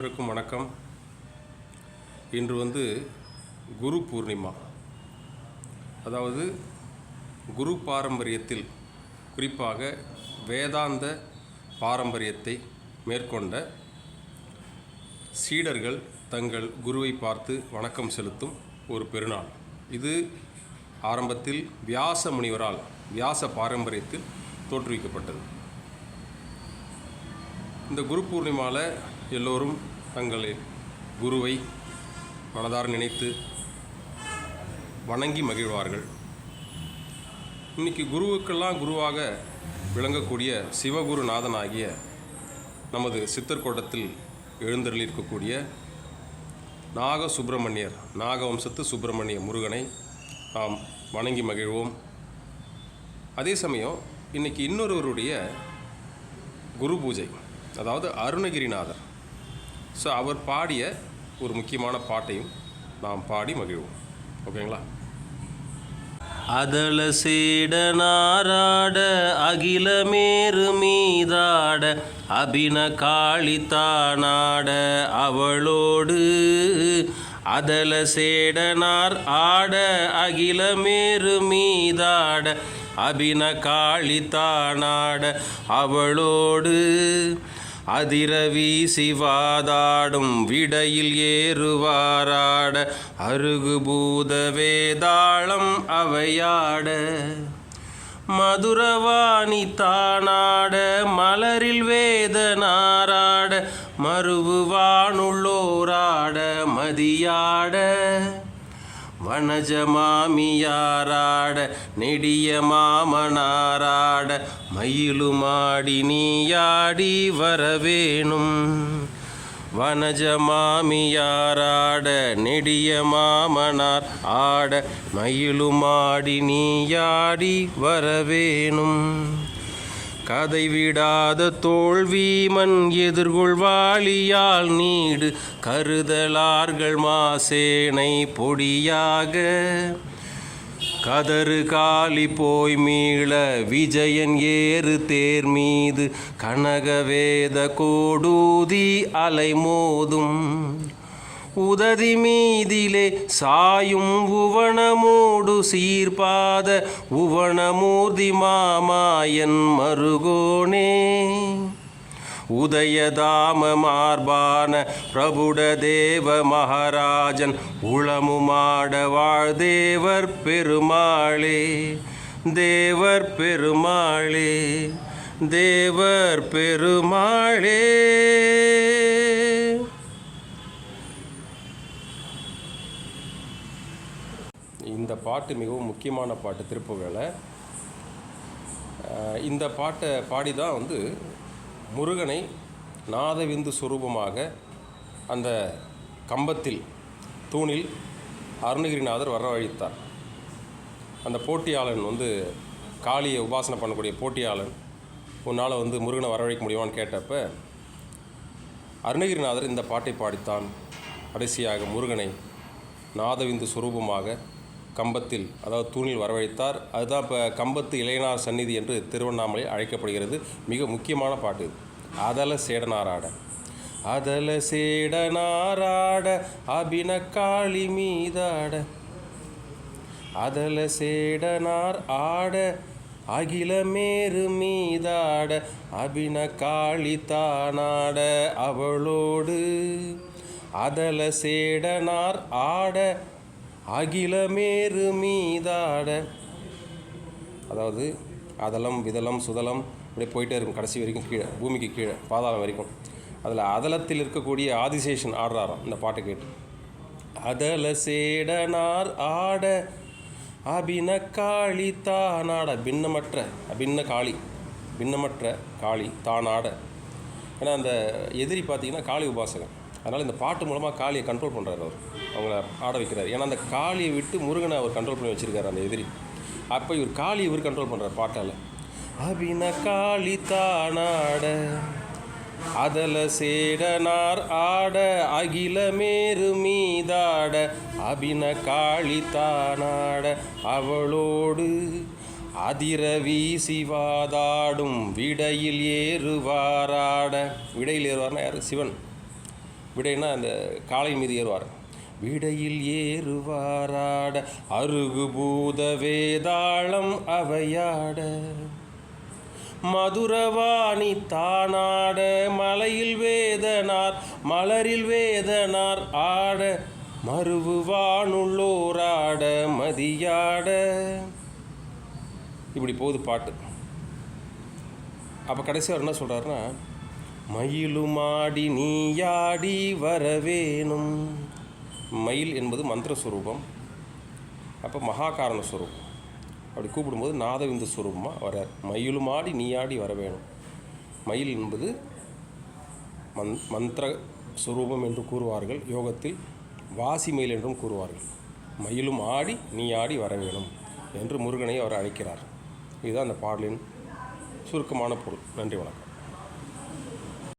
அனைவருக்கும் வணக்கம். இன்று வந்து குரு பூர்ணிமா. அதாவது குரு பாரம்பரியத்தில் குறிப்பாக வேதாந்த பாரம்பரியத்தை மேற்கொண்ட சீடர்கள் தங்கள் குருவை பார்த்து வணக்கம் செலுத்தும் ஒரு பெருநாள். இது ஆரம்பத்தில் வியாச முனிவரால் வியாச பாரம்பரியத்தில் தோற்றுவிக்கப்பட்டது. இந்த குரு பூர்ணிமாவில் எல்லோரும் தங்களின் குருவை மனதார் நினைத்து வணங்கி மகிழ்வார்கள். இன்னைக்கு குருவுக்கெல்லாம் குருவாக விளங்கக்கூடிய சிவகுருநாதனாகிய நமது சித்தர்கோட்டத்தில் எழுந்தருளிருக்கக்கூடிய நாக சுப்பிரமணியர் நாகவம்சத்து சுப்பிரமணிய முருகனை நாம் வணங்கி மகிழ்வோம். அதே சமயம் இன்னைக்கு இன்னொருவருடைய குரு பூஜை அதாவது அருணகிரிநாதர். ஸோ அவர் பாடிய ஒரு முக்கியமான பாட்டையும் நாம் பாடி மகிழ்வோம். ஓகேங்களா? அதல சேடனாராட அகிலமேறு மீதாட அபின காளித்தானாட அவளோடு அதல சேடனார் ஆட அகிலமேறு மீதாட அபின காளித்தானாட அவளோடு அதிரவி சிவாதாடும் விடையில் ஏறுவாராட. அருகுபூத வேதாளம் அவையாட. மதுரவாணி தானாட மலரில் வேதனாராட மறுவுவானுள்ளோராட மதியாட. வனஜ மாமியாராட நெடிய மாமனாராட மயிலுமாடி நீயாடி வரவேணும். வனஜமாமியாராட நெடிய மாமனார் ஆட மயிலுமாடி நீயாடி வரவேணும். கதை விடாத தோல்வீமன் எதிர்கொள்வாளியால் நீடு கருதலார்கள் மாசேனை பொடியாக. கதறு காலி போய் மீள விஜயன் ஏறு தேர் மீது கனகவேத கோடூதி அலைமோதும் உததி மீதிலே சாயும் உவனமோடு சீர்பாத உவனமூர்த்தி மாமாயன் மருகோனே. உதயதாம மார்பான பிரபுட தேவ மகாராஜன் உளமுமாட வாழ்தேவர் பெருமாளே. தேவர் பெருமாளே தேவர் பெருமாளே இந்த பாட்டு மிகவும் முக்கியமான பாட்டு திருப்புவேளை. வேலை இந்த பாட்டை பாடி தான் வந்து முருகனை நாதவிந்து சுரூபமாக அந்த கம்பத்தில் தூணில் அருணகிரிநாதர் வரவழைத்தார். அந்த போட்டியாளன் வந்து காளியை உபாசனை பண்ணக்கூடிய போட்டியாளன். உன்னால் வந்து முருகனை வரவழைக்க முடியுமான்னு கேட்டப்ப அருணகிரிநாதர் இந்த பாட்டை பாடித்தான். கடைசியாக முருகனை நாதவிந்து சுரூபமாக கம்பத்தில் அதாவது தூணில் வரவழைத்தார். அதுதான் இப்போ கம்பத்து இளையனார் சந்நிதி என்று திருவண்ணாமலை அழைக்கப்படுகிறது. மிக முக்கியமான பாட்டு அதல சேடனாராட. அதல சேடனாராட அபின காளி மீதாட. அதல சேடனார் ஆட அகிலமேரு மீதாட. அபின காளி தானாட அவளோடு. அதல சேடனார் ஆட அகிலமேறு மீதாட. அதாவது அதலம் விதலம் சுதலம் அப்படியே போயிட்டே இருக்கும் கடைசி வரைக்கும் கீழே பூமிக்கு கீழே பாதாளம் வரைக்கும். அதில் அதலத்தில் இருக்கக்கூடிய ஆதிசேஷன் ஆடுறாராம் இந்த பாட்டை கேட்டு. அதல சேடனார் ஆட அபின காளி தானாட. பின்னமற்ற அபின்ன காளி பின்னமற்ற காளி தானாட. ஏன்னா அந்த எதிரி பார்த்தீங்கன்னா காளி உபாசகன். அதனால் இந்த பாட்டு மூலமாக காளியை கண்ட்ரோல் பண்ணுறாரு அவர். அவங்கள ஆட வைக்கிறார். ஏன்னா அந்த காளியை விட்டு முருகனை அவர் கண்ட்ரோல் பண்ணி வச்சிருக்காரு அந்த எதிரி. அப்போ இவர் காளி இவர் கண்ட்ரோல் பண்ணுறார் பாட்டால். அபின காளி தானாட அதல சேடனார் ஆட அகிலமேறு மீதாட அபின காளி தானாட அவளோடு அதிர வீசிவாதாடும் விடையில் ஏறுவாராட. விடையில் ஏறுவார்னா யார்? சிவன். விடைனா அந்த காளை மீது ஏறுவார். விடையில் ஏறுவாராட அருகு பூத வேதாளம் அவையாட. மதுரவாணி தானாட மலையில் வேதனார் மலரில் வேதனார் ஆட. மறுவு வானுள்ளோராட மதியாட. இப்படி போகுது பாட்டு. அப்போ கடைசி அவர் என்ன சொல்கிறாருன்னா மயிலுமாடி நீயாடி வரவேணும். மயில் என்பது மந்திர ஸ்வரூபம் அப்போ மகாகாரண ஸ்வரூபம். அப்படி கூப்பிடும்போது நாதவிந்த ஸ்வரூபமாக வரார் மயிலுமாடி நீயாடி வரவேணும். மயில் என்பது மந் மந்திர ஸ்வரூபம் என்று கூறுவார்கள். யோகத்தில் வாசி மயில் என்றும் கூறுவார்கள். மயிலும் ஆடி நீ ஆடி வரவேணும் என்று முருகனை அவர் அழைக்கிறார். இதுதான் அந்த பாடலின் சுருக்கமான பொருள். நன்றி வணக்கம்.